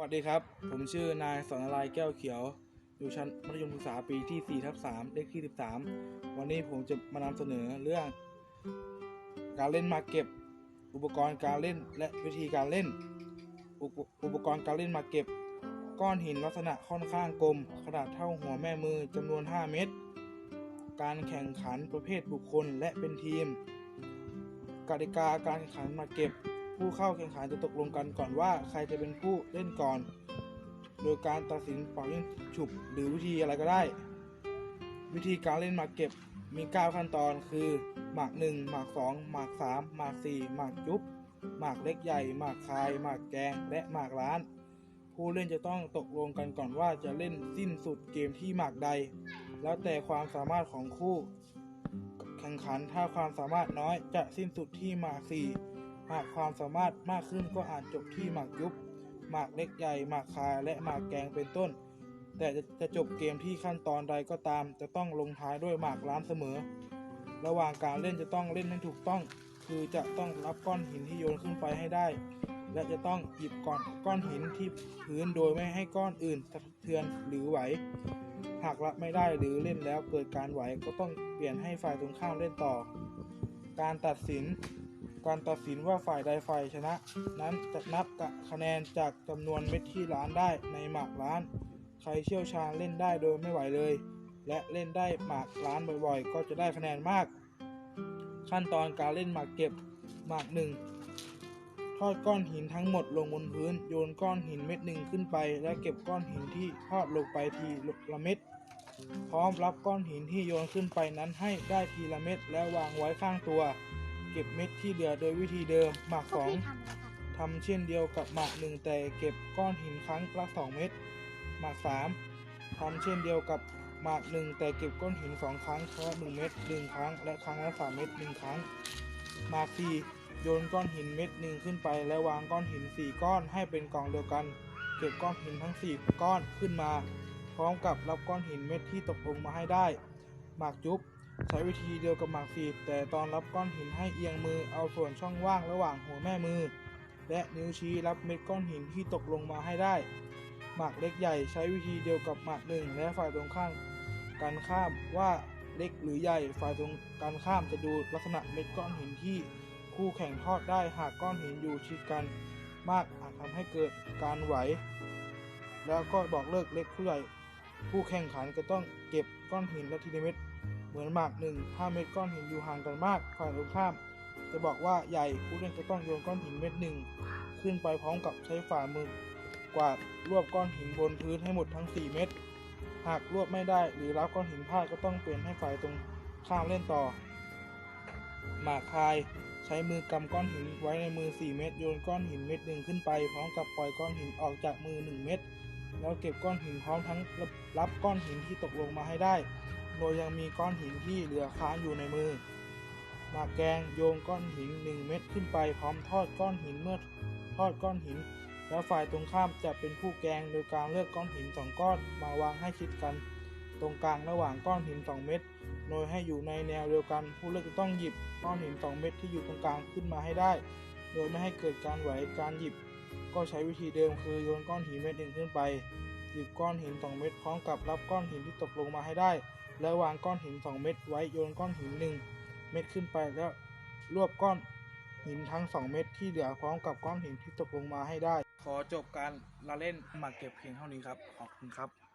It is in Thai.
วัสดีครับ ผมชื่อนายสอนนารายแก้วเขียว อยู่ชั้นมัธยมศึกษาปีที่4ทับ3เลขที่ 13 วันนี้ผมจะมานำเสนอเรื่อง การเล่นมาเก็บ อุปกรณ์การเล่นและวิธีการเล่น อุปกรณ์การเล่นมาเก็บ ก้อนหินลักษณะค่อนข้างกลม ขนาดเท่าหัวแม่มือจำนวน 5 เม็ดการแข่งขันประเภทบุคคลและเป็นทีมกติกาการแข่งขันมาเก็บ ผู้เข้าแข่งขันจะตกลงกันก่อนว่าใครจะเป็นผู้เล่นก่อน โดยการตัดสินเป่ายิงฉุบหรือวิธีอะไรก็ได้ วิธีการเล่นหมากเก็บมี 9 ขั้นตอนคือหมาก1หมาก2หมาก3หมาก4หมากยุบหมากเล็กใหญ่หมากคายหมากแกงและหมากล้าน ผู้เล่นจะต้องตกลงกันก่อนว่าจะเล่นสิ้นสุดเกมที่หมากใด แล้วแต่ความสามารถของคู่ แข่งขันถ้าความสามารถน้อยจะสิ้นสุดที่หมาก4 หากความสามารถมากขึ้นก็อาจจบที่หมากยุบ หมากเล็กใหญ่ หมากคายและหมากแกงเป็นต้น แต่จะจะจบเกมที่ขั้นตอนใดก็ตาม จะต้องลงท้ายด้วยหมากล้านเสมอ ระหว่างการเล่นจะต้องเล่นให้ถูกต้อง คือจะต้องรับก้อนหินที่โยนขึ้นไปให้ได้ และจะต้องหยิบก้อนก้อนหินที่พื้นโดยไม่ให้ก้อนอื่นสะเทือนหรือไหว หากรับไม่ได้หรือเล่นแล้วเกิดการไหวก็ต้องเปลี่ยนให้ฝ่ายตรงข้ามเล่นต่อ การตัดสิน การตัดสินว่าฝ่ายใดฝ่ายชนะ นั้นจะนับกับคะแนนจากจำนวนเม็ดที่ล้านได้ในหมากล้าน ใครเชี่ยวชาญเล่นได้โดยไม่ไหวเลย และเล่นได้หมากล้านบ่อยๆ ก็จะได้คะแนนมาก ขั้นตอนการเล่นหมากเก็บหมากหนึ่งทอดก้อนหินทั้งหมดลงบนพื้น โยนก้อนหินเม็ดหนึ่งขึ้นไป และเก็บก้อนหินที่ทอดลงไปทีละเม็ดพร้อมรับก้อนหินที่โยนขึ้นไปนั้นให้ได้ทีละเม็ดแล้ววางไว้ข้างตัว เก็บเม็ดที่เหลือโดยวิธีเดิม หมากสองทำเช่นเดียวกับหมากหนึ่งแต่เก็บก้อนหินครั้งละสองเม็ดหมากสามทำเช่นเดียวกับหมากหนึ่งแต่เก็บก้อนหินสองครั้งครั้งละหนึ่งเม็ดหนึ่งครั้ง และครั้งละสามเม็ดหนึ่งครั้ง หมากสี่โยนก้อนหินเม็ดหนึ่งขึ้นไป และวางก้อนหินสี่ก้อนให้เป็นกองเดียวกัน เก็บก้อนหินทั้งสี่ก้อนขึ้นมา พร้อมกับรับก้อนหินเม็ดที่ตกลงมาให้ได้ หมากจุ๊บ ใช้วิธีเดียวกับหมากสีดแต่ตอนรับก้อนหินให้เอียงมือเอาส่วนช่องว่างระหว่างหัวแม่มือ และนิ้วชี้รับเม็ดก้อนหินที่ตกลงมาให้ได้ หมากเล็กใหญ่ใช้วิธีเดียวกับหมากหนึ่งและฝ่ายตรงข้ามกันข้ามว่าเล็กหรือใหญ่ฝ่ายตรงกันข้ามจะดูลักษณะเม็ดก้อนหินที่คู่แข่งทอดได้หากก้อนหินอยู่ชิดกันมากอาจทำให้เกิดการไหว แล้วก็บอกเลิกเล็กผู้ใหญ่ ผู้แข่งขันจะต้องเก็บก้อนหินละทีละเม็ด เหมือนหมากหนึ่งถ้าเม็ดก้อนหินอยู่ห่างกันมากฝ่ายตรงข้าม จะบอกว่าใหญ่ผู้เล่นจะต้องโยนก้อนหินเม็ดหนึ่งขึ้นไปพร้อมกับใช้ฝ่ามือกวาดรวบก้อนหินบนพื้นให้หมดทั้ง 4 เม็ดหากรวบไม่ได้หรือรับก้อนหินพลาดก็ต้องเปลี่ยนให้ฝ่ายตรงข้ามเล่นต่อ หมากคายใช้มือกำก้อนหินไว้ในมือ 4 เม็ดโยนก้อนหินเม็ดหนึ่งขึ้นไป พร้อมกับปล่อยก้อนหินออกจากมือ 1 เม็ดแล้วเก็บก้อนหินพร้อมทั้งรับก้อนหินที่ตกลงมาให้ได้ โดยยังมีก้อนหินที่เหลือค้างอยู่ในมือ มาแกงโยนก้อนหิน1เม็ดขึ้นไปพร้อมทอดก้อนหินเมื่อทอดก้อนหิน แล้วฝ่ายตรงข้ามจะเป็นผู้แกงโดยการเลือกก้อนหินสองก้อนมาวางให้ชิดกัน ตรงกลางระหว่างก้อนหิน2เม็ดโดยให้อยู่ในแนวเดียวกัน ผู้เลือกจะต้องหยิบก้อนหิน2เม็ดที่อยู่ตรงกลางขึ้นมาให้ได้ โดยไม่ให้เกิดการไหวการหยิบ ก็ใช้วิธีเดิมคือโยนก้อนหินเม็ดหนึ่งขึ้นไป ยิบก้อนหิน2เม็ดพร้อมกับรับก้อนหินที่ตกลงมาให้ได้ แล้ววางก้อนหิน2เม็ดไว้โยนก้อนหิน1เม็ดขึ้นไปแล้วรวบก้อนหินทั้ง2เม็ดที่เหลือพร้อมกับก้อนหินที่ตกลงมาให้ได้ ขอจบการละเล่นหมากเก็บเพียงเท่านี้ครับขอบคุณครับ